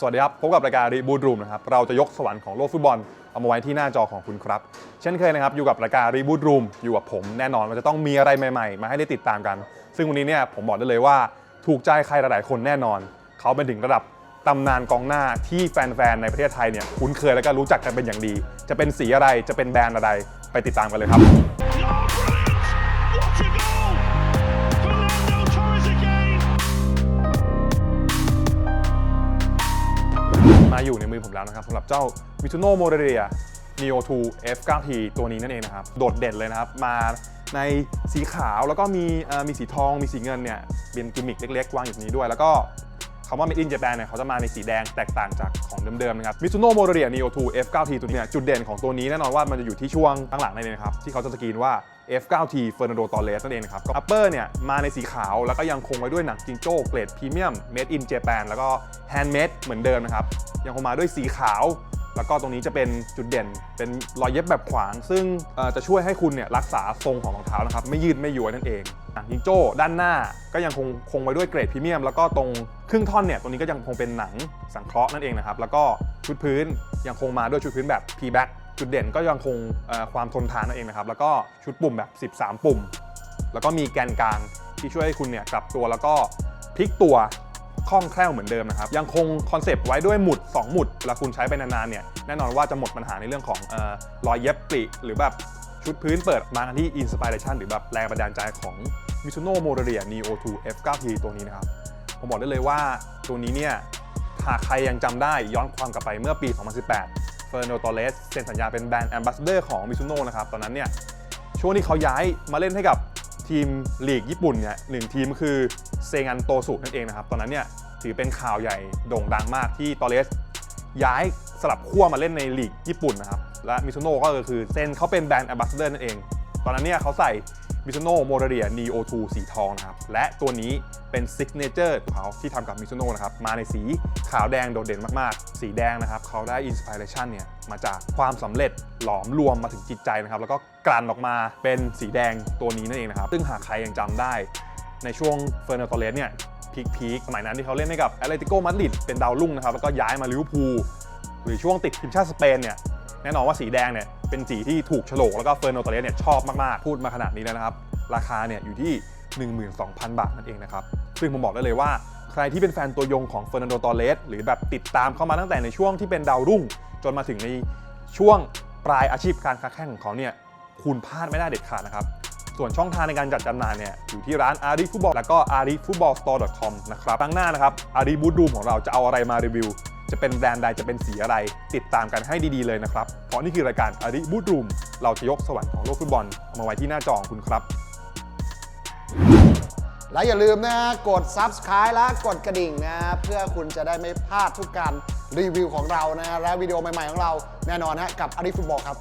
สวัสดีครับ พบกับรายการรีบู o รูมนะครับ เราจะยกสวรรค์ของโลกฟุตบอล เอามาไว้ที่หน้าจอของคุณครับ เช่นเคยนะครับ อยู่กับรายการรีบู o รูมอยู่กับผมแน่นอนมันจะต้องมีอะไรใหม่ๆ มาให้ได้ติดตามกัน ซึ่งวันนี้เนี่ยผมบอกได้เลยว่าถูกใจใครหลายๆคนแน่นอน เขาเป็นถึงระดับตำนานกองหน้าที่แฟนๆในประเทศไทยเนี่ยคุ้นเคยและก็รู้จักกันเป็นอย่างดี จะเป็นสีอะไรจะเป็นแบรนด์อะไรไปติดตามกันเลยครับ มาอยู่ในมือผมแล้วนะครับสำหรับเจ้า m i t u n o m o d e l i a Neo 2 F9T ตัวนี้นั่นเองนะครับ โดดเด่นเลยนะครับ มาในสีขาวแล้วก็มีมีสีทองมีสีเงินเนี่ยเป็นกิมมิคเล็กๆ วางอยู่ตรงนี้ด้วย แล้วก็ คำว่า Made in Japan เนี่ยเขาจะมาในสีแดงแตกต่างจากของเดิมๆนะครับ Mizuno m o t o r i a Neo 2 F9T ตัวนี้เนี่ยจุดเด่นของตัวนี้แน่นอนว่ามันจะอยู่ที่ช่วงตั้งหลังนั่นเองนะครับที่เขาจะสกรีนว่า F9T Fernando Torres นั่นเองนะครับก็ upper เนี่ยมาในสีขาว แล้วก็ยังคงไว้ด้วยหนังจิงโจ้เกรดพรีเมียม Made in Japan แล้วก็ Handmade เหมือนเดิมนะครับยังคงมาด้วยสีขาว แล้วก็ตรงนี้จะเป็นจุดเด่น เป็นรอยเย็บแบบขวาง ซึ่งจะช่วยให้คุณเนี่ยรักษาทรงของรองเท้านะครับ ไม่ยืดไม่ย้วยนั่นเองหนังจิงโจ้ด้านหน้าก็ยังคงคงไว้ด้วยเกรดพรีเมียม แล้วก็ตรงครึ่งท่อนเนี่ยตรงนี้ก็ยังคงเป็นหนังสังเคราะห์นั่นเองนะครับ แล้วก็ชุดพื้นยังคงมาด้วยชุดพื้นแบบ P back จุดเด่นก็ยังคงความทนทานนั่นเองนะครับ แล้วก็ชุดปุ่มแบบ 13 ปุ่ม แล้วก็มีแกนกลางที่ช่วยให้คุณเนี่ยกลับตัวแล้วก็พลิกตัว คล่องแคล่วเหมือนเดิมนะครับ ยังคงคอนเซปต์ไว้ด้วยหมุด 2 หมุดเวลาคุณใช้ไปนานๆเนี่ยแน่นอนว่าจะหมดปัญหาในเรื่องของออรอยเย็บปริหรือแบบชุดพื้นเปิดมาที่อินสปิเรชันหรือแบบแรงบันดาลใจของ Mizuno m o r e r i a Neo 2 F9T ตัวนี้นะครับ ผมบอกได้เลยว่าตัวนี้เนี่ยหากใครยังจำได้ย้อนความกลับไปเมื่อปี 2018 เฟอร์โนโตเลสเซ็นสัญญาเป็นแบรนด์แอมบาสเดอร์ของ Mizuno นะครับ ตอนนั้นเนี่ยช่วงที่เขาย้ายมาเล่นให้กับ ทีมลีกญี่ปุ่นเนี่ยหนึ่งทีมคือเซงันโตสุนั่นเองนะครับ ตอนนั้นเนี่ยถือเป็นข่าวใหญ่โด่งดังมากที่ตอเลสย้ายสลับขั้วมาเล่นในลีกญี่ปุ่นนะครับ และมิซุโน่ก็คือเซนเขาเป็นแบรนด์แอมบาสเดอร์นั่นเอง ตอนนั้นเนี่ยเขาใส่ มิซุโน่โมเรเรีย Neo 2สีทองนะครับและตัวนี้เป็นซิกเนเจอร์ของเขาที่ทำกับมิซุโน่นะครับมาในสีขาวแดงโดดเด่นมากๆ สีแดงนะครับเขาได้อินสปิเรชันเนี่ยมาจากความสำเร็จหลอมรวมมาถึงจิตใจนะครับแล้วก็กลั่นออกมาเป็นสีแดงตัวนี้นั่นเองนะครับซึ่งหากใครยังจำได้ ในช่วงเฟอร์นันโตเลสเนี่ยพีคพีคสมัยนั้นที่เขาเล่นให้กับแอตเลติโกมาดริดเป็นดาวรุ่งนะครับแล้วก็ย้ายมาลิเวอร์พูลหรือช่วงติดทีมชาติสเปนเนี่ยแน่นอนว่าสีแดงเนี่ย เป็นสีที่ถูกโฉลกแล้วก็เฟอร์นันโตเลสเนี่ยชอบมากๆ พูดมาขนาดนี้แล้วนะครับ ราคาเนี่ยอยู่ที่ 12,000 บาทนั่นเองนะครับ ซึ่งผมบอกได้เลยว่าใครที่เป็นแฟนตัวยงของเฟอร์นันโด ตอเลสหรือแบบติดตามเข้ามาตั้งแต่ในช่วงที่เป็นดาวรุ่ง จนมาถึงในช่วงปลายอาชีพการค้าแข่งของเขาเนี่ยคุณพลาดไม่ได้เด็ดขาดนะครับ ส่วนช่องทางในการจัดจำหน่ายเนี่ยอยู่ที่ร้าน a r i f o o t b a l l แล้วก็ a r i f o o t b a l l store com นะครับครั้งหน้านะครับ a r i b o o t Room ของเราจะเอาอะไรมารีวิว จะเป็นแบรนด์ใดจะเป็นสีอะไร ติดตามกันให้ดีๆเลยนะครับ เพราะนี่คือรายการ a r i b o o t Room เราจะยกสวรรค์ของโลกฟุตบอล มาไว้ที่หน้าจอของคุณครับ และอย่าลืมนะกด Subscribe และกดกระดิ่งนะเพื่อคุณจะได้ไม่พลาดทุกการรีวิวของเรานะและวิดีโอใหม่ๆของเราแน่นอนฮะกับอริฟุตบอลครับ